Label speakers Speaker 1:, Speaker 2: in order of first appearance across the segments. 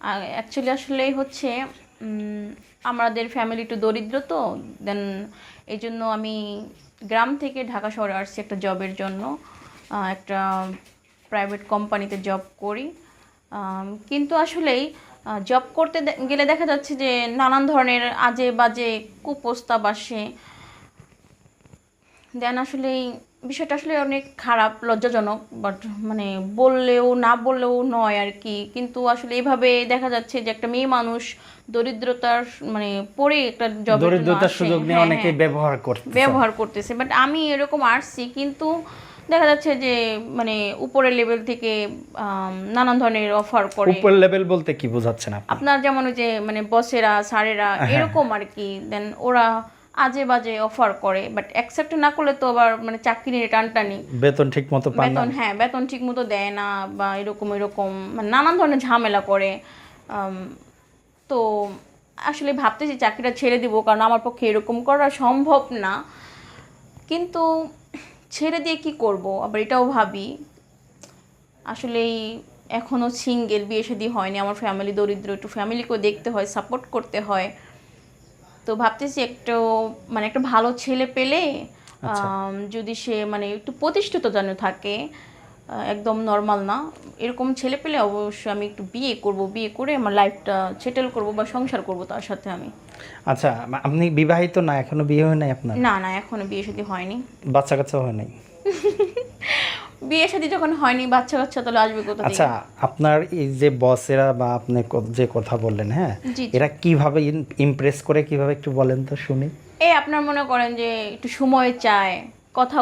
Speaker 1: Actually আসলে হচ্ছে আমাদের ফ্যামিলি একটু দরিদ্র তো দেন এই জন্য আমি গ্রাম থেকে ঢাকা শহরে আসছি একটা জবের জন্য একটা প্রাইভেট কোম্পানিতে জব করি। কিন্তু আসলেই জব করতে গেলে দেখা যাচ্ছে যে নানান ধরনের আজে বাজে কুপ্রস্তাব আসে। দেন আসলে এই বিষয়টা আসলে অনেক খারাপ লজ্জাজনক বাট মানে বললেও না বললেও নয় আর কি। কিন্তু আসলে এভাবে দেখা যাচ্ছে যে একটা মেয়ে মানুষ দরিদ্রতার মানে পড়ে একটা জব
Speaker 2: দরিদ্রতার সুযোগ নিয়ে অনেকে ব্যবহার করতে
Speaker 1: ব্যবহার করতেছে। বাট আমি এরকম আসছি কিন্তু দেখা যাচ্ছে যে মানে উপরের লেভেল থেকে নানান ধরনের অফার করে।
Speaker 2: উপর লেভেল বলতে কি বোঝাচ্ছেন আপনি?
Speaker 1: আপনার যেমন ওই যে মানে বসেরা স্যারেরা এরকম আর কি। দেন ওরা আজে বাজে অফার করে বাট অ্যাকসেপ্ট না করলে তো আবার মানে চাকরি নিয়ে টানটানি।
Speaker 2: বেতন ঠিক মতো পান না।
Speaker 1: বেতন হ্যাঁ বেতন ঠিক মতো দেয় না বা এরকম এরকম মানে নানান ধরনের ঝামেলা করে। তো আসলে ভাবতেছি চাকরিটা ছেড়ে দিব কারণ আমার পক্ষে এরকম করা সম্ভব না। কিন্তু ছেড়ে দিয়ে কি করব? আবার এটাও ভাবি। আসলেই এখনও সিঙ্গেল বিয়ে শাদী হয়নি আমার ফ্যামিলি দরিদ্র একটু ফ্যামিলিকেও দেখতে হয় সাপোর্ট করতে হয়। তো ভাবতেছি একটু মানে একটা ভালো ছেলে পেলে যদি সে মানে একটু প্রতিষ্ঠিত যেন থাকে একদম নর্মাল না এরকম ছেলে পেলে অবশ্যই আমি একটু বিয়ে করব বিয়ে করে আমার লাইফটা সেটেল করব বা সংসার করব তার সাথে আমি।
Speaker 2: আচ্ছা আপনি বিবাহিত না এখনও বিয়ে হয় নাই আপনার?
Speaker 1: না না এখনও বিয়ে শাদী হয়নি।
Speaker 2: বাচ্চা কাচ্চা হয় নাই?
Speaker 1: বিয়ে শাদী যখন হয়নি বাচ্চা কাচ্চা তাহলে আসবে কোথা থেকে?
Speaker 2: আচ্ছা আপনার এই যে বসেরা বা আপনি যে কথা বললেন হ্যাঁ। এরা কীভাবে ইমপ্রেস করে কীভাবে একটু বলেন তো শুনি।
Speaker 1: এই আপনার মনে করেন যে একটু সময় চায় কথা।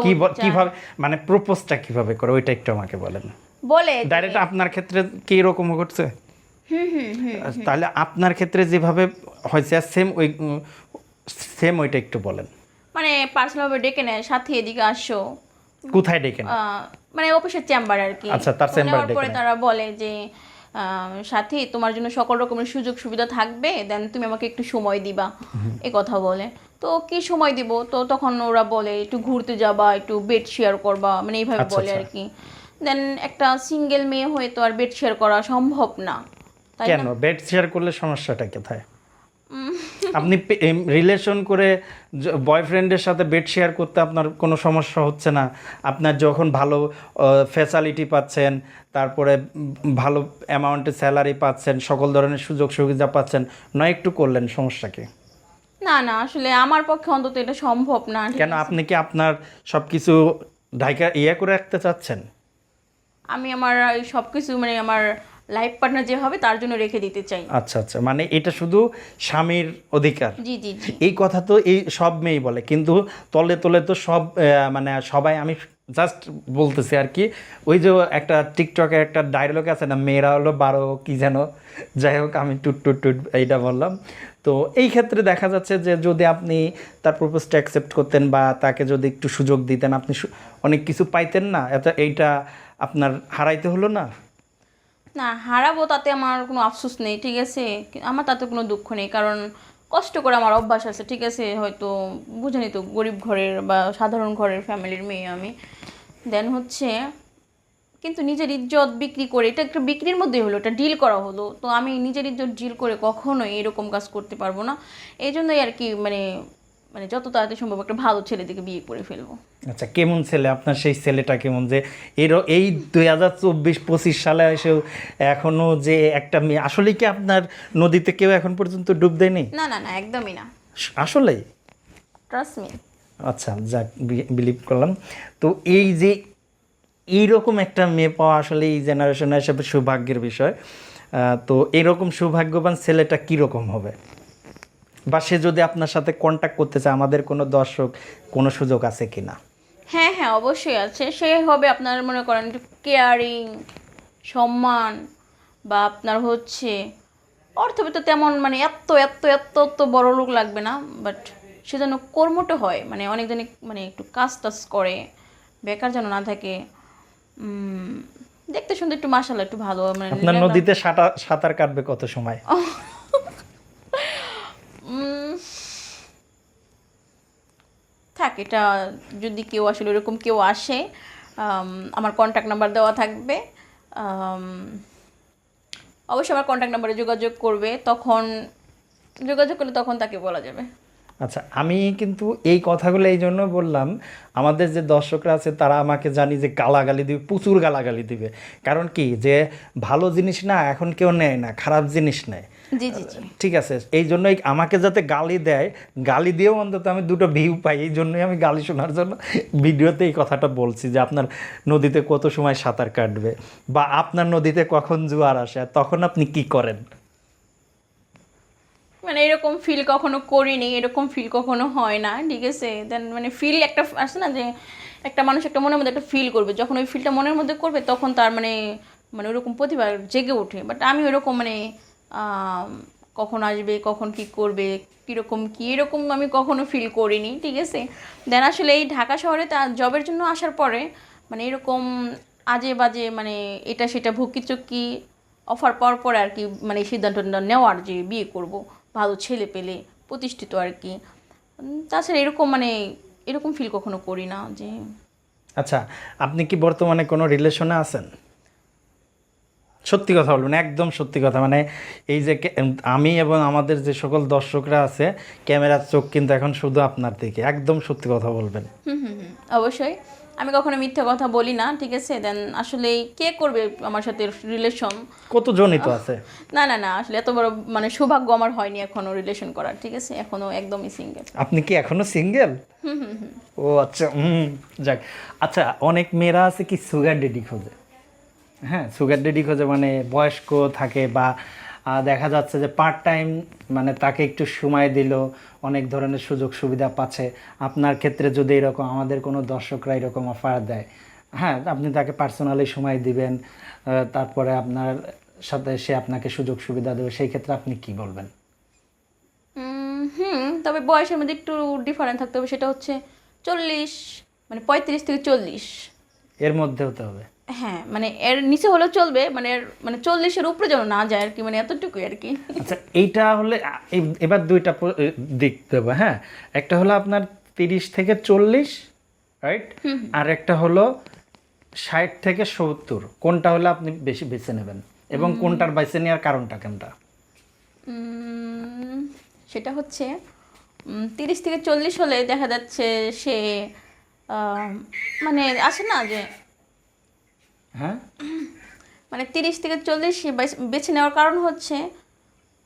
Speaker 2: কীভাবে মানে প্রপোজটা কীভাবে করে ওইটা একটু আমাকে বলেন।
Speaker 1: বলে
Speaker 2: ডাইরেক্ট আপনার ক্ষেত্রে কি রকম ঘটছে? তাহলে আপনার ক্ষেত্রে যেভাবে হয়েছে সেম ওই সেম ওইটা একটু বলেন।
Speaker 1: মানে পার্সোনালভাবে ডেকে নেয় সাথে এদিকে আসো।
Speaker 2: কোথায় ডেকে
Speaker 1: মানে অফিসের চেম্বার আর কি।
Speaker 2: আচ্ছা, তার
Speaker 1: তো
Speaker 2: চেম্বারে
Speaker 1: পরে তারা বলে যে সাথী তোমার জন্য সকল রকমের সুযোগ সুবিধা থাকবে দেন তুমি আমাকে একটু সময় দিবা। এ কথা বলে। তো কি সময় দিব? তো তখন ওরা বলে একটু ঘুরতে যাবা একটু বেড শেয়ার করবা মানে এইভাবে
Speaker 2: আচ্ছা,
Speaker 1: বলে
Speaker 2: আচ্ছা।
Speaker 1: আর কি। দেন একটা সিঙ্গেল মেয়ে হয়ে তো আর বেড শেয়ার করা সম্ভব না। তাই
Speaker 2: কেন? বেড শেয়ার করলে সমস্যাটা কোথায়? আপনি রিলেশন করে বয়ফ্রেন্ডের সাথে বেড শেয়ার করতে আপনার কোনো সমস্যা হচ্ছে না। আপনার যখন ভালো ফ্যাসালিটি পাচ্ছেন তারপরে ভালো অ্যামাউন্টে স্যালারি পাচ্ছেন সকল ধরনের সুযোগ সুবিধা পাচ্ছেন নয় একটু করলেন সমস্যা কি?
Speaker 1: না না আসলে আমার পক্ষে অন্তত এটা সম্ভব না।
Speaker 2: কেন আপনি কি আপনার সব কিছু ঢাকা ইয়ে করে রাখতে চাচ্ছেন?
Speaker 1: আমি আমার সব কিছু মানে আমার লাইফ পার্টনার যে হবে তার জন্য রেখে দিতে চাই।
Speaker 2: আচ্ছা আচ্ছা। মানে এটা শুধু স্বামীর অধিকার?
Speaker 1: জি জি
Speaker 2: এই কথা তো এই সব মেয়েই বলে কিন্তু তলে তলে তো সব মানে সবাই আমি জাস্ট বলতেছি আর কি ওই যে একটা টিকটকে একটা ডায়লগ আছে না মেয়েরা হলো বারো কি যেন যাই হোক আমি টুট টুট টুট এইটা বললাম। তো এই ক্ষেত্রে দেখা যাচ্ছে যে যদি আপনি তার প্রপোজটা অ্যাকসেপ্ট করতেন বা তাকে যদি একটু সুযোগ দিতেন আপনি অনেক কিছু পাইতেন না এত এইটা আপনার হারাইতে হলো না?
Speaker 1: না, হারাবো তাতে আমার কোনো আফসোস নেই, ঠিক আছে? আমার তাতে কোনো দুঃখ নেই, কারণ কষ্ট করে আমার অভ্যাস আছে, ঠিক আছে? হয়তো বুঝেনি তো গরিব ঘরের বা সাধারণ ঘরের ফ্যামিলির মেয়ে আমি। দেন হচ্ছে, কিন্তু নিজের ইজ্জত বিক্রি করে, এটা একটা বিক্রির মধ্যেই হলো, এটা ডিল করা হলো। তো আমি নিজের ইজ্জত ডিল করে কখনোই এরকম কাজ করতে পারব না। এই জন্যই আর কি মানে মানে যত তাড়াতাড়ি সম্ভব একটা ভালো ছেলে দিকে বিয়ে করে ফেলব।
Speaker 2: আচ্ছা কেমন ছেলে? আপনার সেই ছেলেটা কেমন? যে এর এই দুই হাজার চব্বিশ পঁচিশ সালে এসেও এখনও যে একটা মেয়ে আসলে কি আপনার নদীতে কেউ এখন পর্যন্ত ডুব দেয়নি?
Speaker 1: না না না একদমই না।
Speaker 2: আসলেই?
Speaker 1: ট্রাস্ট মি
Speaker 2: আচ্ছা যাক বিলিভ করলাম। তো এই যে এইরকম একটা মেয়ে পাওয়া আসলে এই জেনারেশনের হিসেবে সৌভাগ্যের বিষয়। তো এরকম সৌভাগ্যবান ছেলেটা কীরকম হবে? বা সে যদি আপনার সাথে কন্ট্যাক্ট করতে চায় আমাদের কোনো দর্শক কোনো সুযোগ আছে কি না
Speaker 1: হ্যাঁ হ্যাঁ অবশ্যই আছে। সে হবে আপনার মনে করেন কেয়ারিং সম্মান বা আপনার হচ্ছে অর্থবিত্ত তেমন মানে এত এত এত এত বড় লোক লাগবে না বাট সে যেন কর্মটা হয় মানে অনেকজনে মানে একটু কাজ টাজ করে বেকার যেন না থাকে দেখতে শুনতে একটু মাসাল একটু ভালো মানে
Speaker 2: আপনার নদীতে সাঁতার সাঁতার কাটবে কত সময়
Speaker 1: উম, থাক এটা যদি কেউ আসলে এরকম কেউ আসে আমার কন্ট্যাক্ট নাম্বার দেওয়া থাকবে। অবশ্যই আমার কন্ট্যাক্ট নাম্বারে যোগাযোগ করবে, তখন, যোগাযোগ করলে তখন তাকে বলা যাবে।
Speaker 2: আচ্ছা আমি কিন্তু এই কথাগুলো এই জন্য বললাম, আমাদের যে দর্শকরা আছে তারা আমাকে জানি যে গালাগালি দিবে, প্রচুর গালাগালি দিবে। কারণ কি? যে ভালো জিনিস না, এখন কেউ নেয় না, খারাপ জিনিস নেয়।
Speaker 1: জি জি জি।
Speaker 2: ঠিক আছে এই জন্যই আমাকে যাতে গালি দেয় গালি দিয়েও অন্তত আমি দুটো ভিউ পাই এই জন্যই আমি গালি শোনার জন্য ভিডিওতে এই কথাটা বলছি যে আপনার নদীতে কত সময় সাঁতার কাটবে বা আপনার নদীতে কখন জোয়ার আসে তখন আপনি কি করেন?
Speaker 1: মানে এরকম ফিল কখনো করিনি এরকম ফিল কখনো হয় না ঠিক আছে? দেন মানে ফিল একটা আসে না যে একটা মানুষ একটা মনের মধ্যে একটা ফিল করবে যখন ওই ফিলটা মনের মধ্যে করবে তখন তার মানে মানে ওরকম প্রতিভা জেগে ওঠে। বাট আমি ওরকম মানে কখন আসবে, কখন কি করবে, কীরকম কী, এরকম আমি কখনো ফিল করিনি, ঠিক আছে? দেন আসলে এই ঢাকা শহরে তা জবের জন্য আসার পরে মানে এরকম আজে বাজে মানে এটা সেটা ভুকি চুকি অফার পাওয়ার পরে আর কি মানে এই সিদ্ধান্তটা নেওয়ার যে বিয়ে করব, ভালো ছেলে পেলে প্রতিষ্ঠিত আর কি। তাছাড়া এরকম মানে এরকম ফিল কখনো করি না যে
Speaker 2: আচ্ছা আপনি কি বর্তমানে কোনো রিলেশনে আছেন? সত্যি কথা বলবেন একদম সত্যি কথা। মানে এই যে আমি এবং আমাদের যে সকল দর্শকরা আছে ক্যামেরার চোখ কিন্তু এখন শুধু আপনার দিকে। একদম সত্যি কথা বলবেন।
Speaker 1: হুম হুম হুম অবশ্যই। আমি কখনো মিথ্যা কথা বলি না ঠিক আছে? দেন আসলে কে করবে আমার সাথে রিলেশন
Speaker 2: কত জনই তো আছে?
Speaker 1: না না না আসলে এত বড় মানে সৌভাগ্য আমার হয়নি এখনও রিলেশন করার ঠিক আছে? এখনও একদমই সিঙ্গেল
Speaker 2: আপনি কি এখনও সিঙ্গেল ও আচ্ছা হুম যাক। আচ্ছা অনেক মেয়েরা আছে কি সুগার ডেডি খোঁজে? হ্যাঁ সুগার ডেডি খোঁজে মানে বয়স্ক থাকে বা দেখা যাচ্ছে যে পার্ট টাইম মানে তাকে একটু সময় দিল অনেক ধরনের সুযোগ সুবিধা পাচ্ছে। আপনার ক্ষেত্রে যদি এরকম আমাদের কোনো দর্শকরা এরকম অফার দেয় হ্যাঁ আপনি তাকে পার্সোনালি সময় দিবেন তারপরে আপনার সাথে সে আপনাকে সুযোগ সুবিধা দেবে সেই ক্ষেত্রে আপনি কি বলবেন?
Speaker 1: হুম তবে বয়সের মধ্যে একটু ডিফারেন্ট থাকতে হবে সেটা হচ্ছে চল্লিশ মানে পঁয়ত্রিশ থেকে চল্লিশ।
Speaker 2: এর মধ্যে হতে হবে।
Speaker 1: হ্যাঁ মানে এর নিচে হলেও চলবে মানে এর মানে চল্লিশের উপরে যেন না যায় আর কি মানে এতটুকুই আর কি।
Speaker 2: আচ্ছা এইটা হলে এবার দুইটা দিক দেবো হ্যাঁ? একটা হলো আপনার তিরিশ থেকে চল্লিশ রাইট আর একটা হলো ষাট থেকে সত্তর কোনটা হলে আপনি বেশি বেছে নেবেন? এবং কোনটার বেছে নেওয়ার কারণটা কোনটা?
Speaker 1: সেটা হচ্ছে তিরিশ থেকে চল্লিশ হলে দেখা যাচ্ছে সে মানে আছে না যে
Speaker 2: হ্যাঁ?
Speaker 1: মানে তিরিশ থেকে চল্লিশ বেছ- নেওয়ার কারণ হচ্ছে,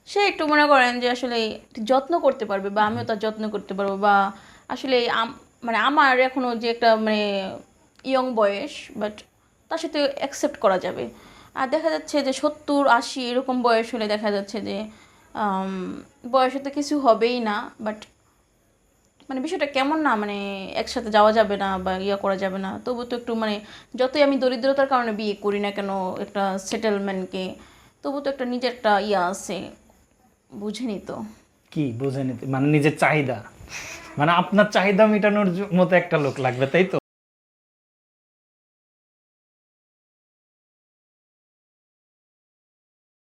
Speaker 1: সে একটু মনে করেন যে আসলে যত্ন করতে পারবে বা আমিও তার যত্ন করতে পারব বা আসলে মানে আমার এখনও যে একটা মানে ইয়ং বয়স বাট তার সাথে অ্যাকসেপ্ট করা যাবে। আর দেখা যাচ্ছে যে সত্তর, আশি এরকম বয়স হলে দেখা যাচ্ছে যে বয়সে তো কিছু হবেই না বাট মানে বিষয়টা কেমন না মানে একসাথে যাওয়া যাবে না বা ইয়া করা যাবে না। তবু তো একটু মানে যতই আমি দরিদ্রতার কারণে বিয়ে করি না কেন, একটা সেটেলমেন্টকে তবু তো একটা নিজের একটা ইয়া আছে, বুঝেনি তো।
Speaker 2: কি বুঝেনি? মানে নিজের চাহিদা। মানে আপনার চাহিদা মেটানোর মতো একটা লোক লাগবে, তাই তো?